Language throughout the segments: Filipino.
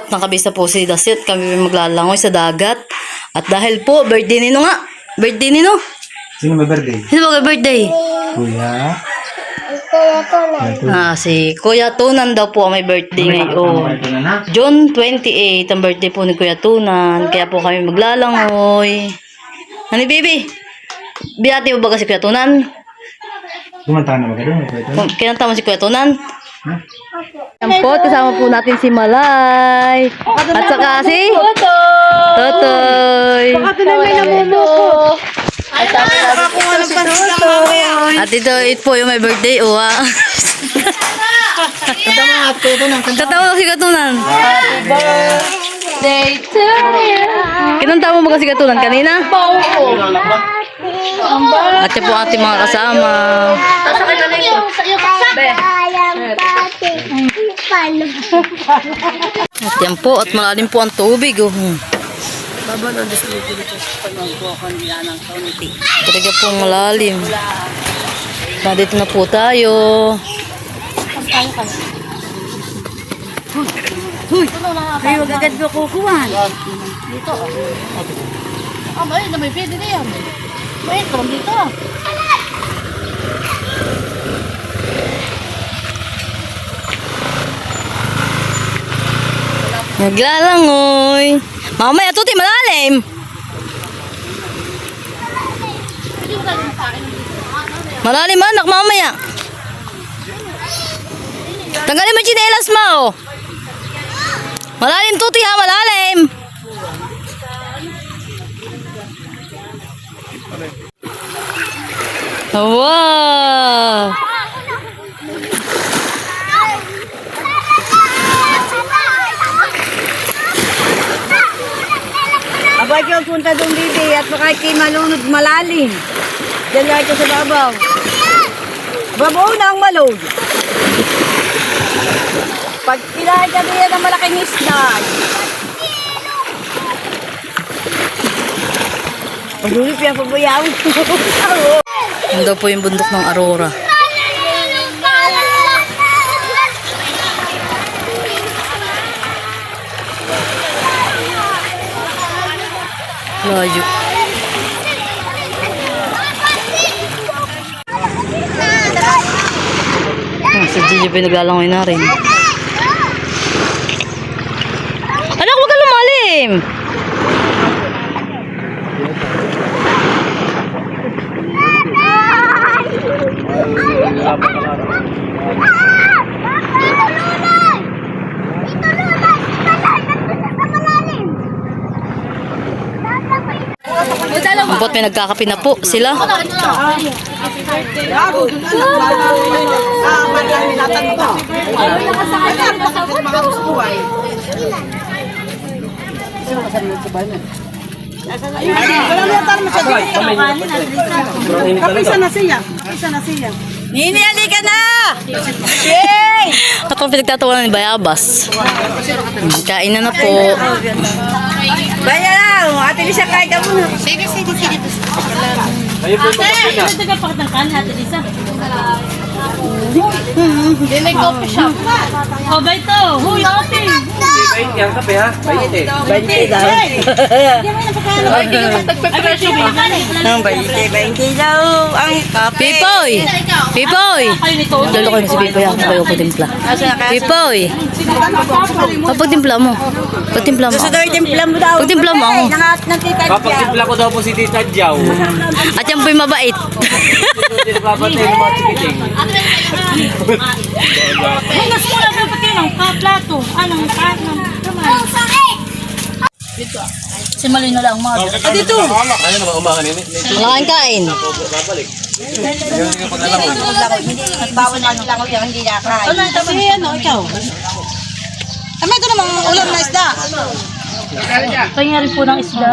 Po, At nakabisa po si Dasit, kami maglalangoy sa dagat. At dahil po, birthday nino nga. Birthday nino. Sino may birthday? Sino ba birthday? Kuya. Ah, si Kuya Tunan daw po ang may birthday ngayon. June 28, ang birthday po ni Kuya Tunan. Kaya po kami maglalangoy. Hani, baby? Biyati mo ba si Kuya Tunan? Kumanta ka na ba ka doon? Kinanta mo si Kuya Tunan? Yan po, kasama po natin si Malay. At saka si Totoy. Ito na may namumuko. At ito, ito po yung may birthday. Uwa. Katawa si Katunan. Day to you. Kinanta mo ba kasi Katunan kanina? At yan po ating mga kasama. At yan po, at malalim po ang tubig. Oh. Talaga po malalim. Nandito na po tayo. Ay, wag agad mo kukuhan. Ah, may na may pwede na yan. May ito, dito. Naglalangoy. Mamaya, tuti, malalim. Malalim anak, mamaya. Tanggalin mo chinelas mo. Malalim, tuti ha, malalim. Wow! Abay kayo punta doon bibi at baka kayo malunod malalim. Diyan lang ito sa babaw. Babaw na ang malod. Pag kinain kami yan ng malaking isda. Pagdulip yan, pabayaw. Yan daw po yung bundok ng Aurora. Layo. Ah, si Gigi pa naglalangoy na rin. Anak, huwag ka lumalim! May nagkakape na po sila. Kapisa na siya. Kapisa na siya. Nini, ka na! Yay! At ang pinagtatawanan ni Bayabas. Hmm, Kain na na po. Baya lang, ate Lisa kahit ka muna. Sige, sige, sige. Dili coffee shop. Oh, ba ito? Huy, ate! Bante daw. Nagpe-presyo ba? Ang bante, bante daw. Ang kape. Pipoy! Pipoy! Lalo kayo na si Pipoy ako kayo patimpla. Pipoy! Oh, pagtimpla mo. Pagtimpla mo. Gusto daw itimpla mo daw. Pagtimpla mo ako. Tita Diyaw. Papagtimpla ko daw po si Tita Diaw. At yan po'y mabait. Hindi ng mga tikiting. Ay, mas mula ba pati ng plato? Anong anong kamay? Si Malay na lang mga. Ah, dito. Ano naman umakan ini? Wala kang kain. Bawal na lang ako hindi nakain. Ano, kasi ano, ikaw? Tama ito namang ulam na isda. Kanya rin po ng isda.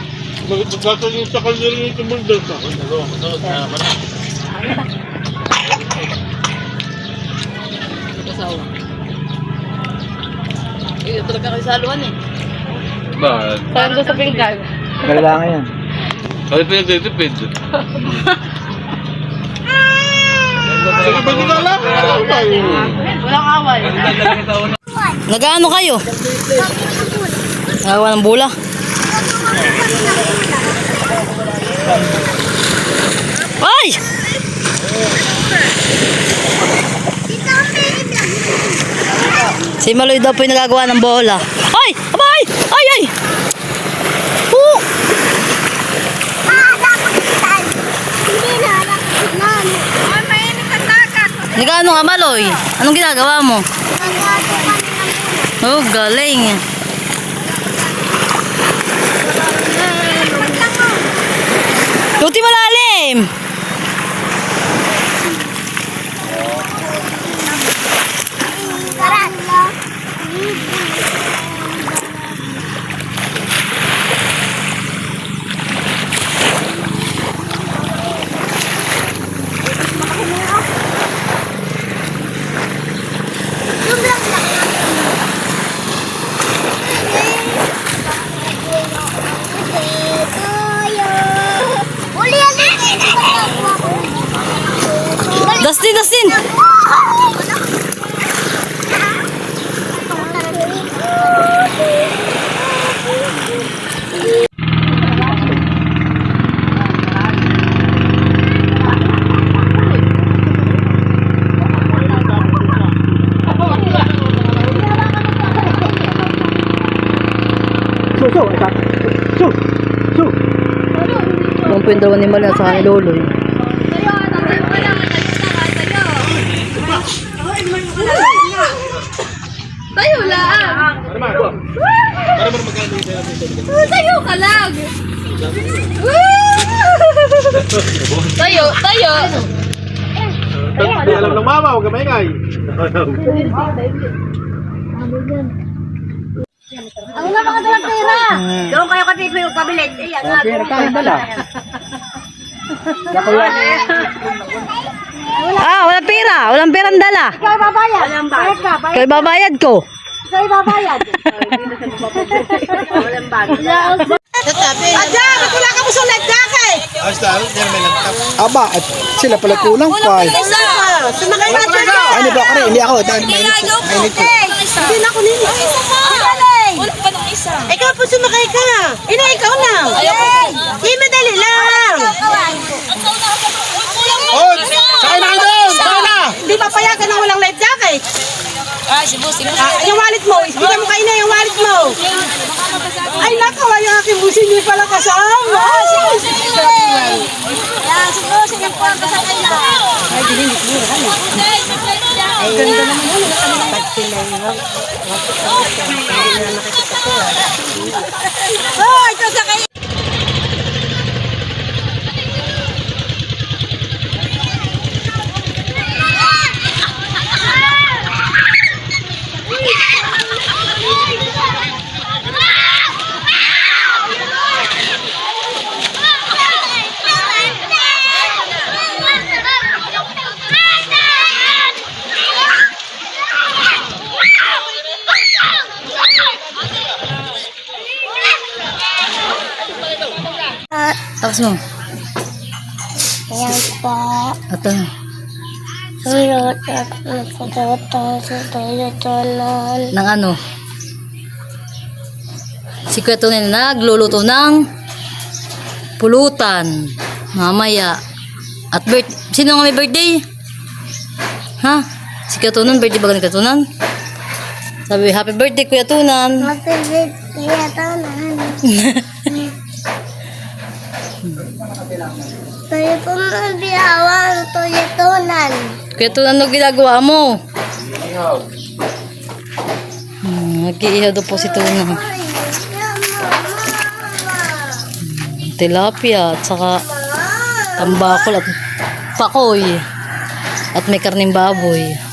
Magkakaroon sa rin yung tumulder ka. Eh, talaga kayo saluhan eh. Ba? Saan doon sa pinggan? Kailangan yan. Kaya pinagtitipid. Walang away. Nagaano kayo? Nagawa ng bula? Ay! Si Maloy daw po yung nagagawa ng bola. Ay! Abay! Ay! Ay! Oh! Nagano nga Maloy? Anong ginagawa mo? Oh, galing. Tuti malalim. Dustin, Dustin. Ang pindawan ni Malin at saka ni Loloy. Tayo lang. Tayo ka lang. tayo, tayo. Hindi alam ng mama, huwag ka maingay. Doon kayo katipi yung kabilet. Ayan, nga. Pera tayo dala. Ah, walang pera. Walang perang dala. Ikaw babayad. Walang bayad. Ka, bayad. Kaya babayad ko. Ikaw babayad. Walang bayad. Adya, ba't wala ka mo may nagtap. Aba, at sila pala kulang pa. Isa. Sumakay ka dyan. Ay, hindi ba ako rin? Hindi ako. Dahil mainit ko. Mainit ko. Hindi na ako nini. Wala pa ng isa. Ikaw po sumakay ka. Ina, ikaw na. Di madali lang. Oh, sakay na kayo doon! Sakay na! Di ba payagan na walang life jacket? Ah, si Boss, si Boss. Ah, yung wallet mo. Ibigay mo kayo na yung wallet mo. Ay, nakaw. Yung aking busi niyo pala kasama. Yan, si Boss, si Boss, kasakay na. Ay, dinilit mo. Ay, ganda naman yun. Oh, ito sakay. Tapos mo. Ayan po. Ito na. Sulot at nagkatotong sa tulot-tulon. Ng ano? Si Kuya Tunay na nagluluto ng pulutan. Mamaya. At birth... Sino nga may birthday? Ha? Si Kuya Tunan, birthday ba ni Kuya Tunan? Sabi, happy birthday Kuya Tunan. Mapigit kaya tanan. Tayo po mabiyawang tuyatunan. Kuya Tunan, ano ginagawa mo? Hmm, nag-iihaw daw po si Tunan. Tilapia at saka tambakol at pakoy. At may karning baboy.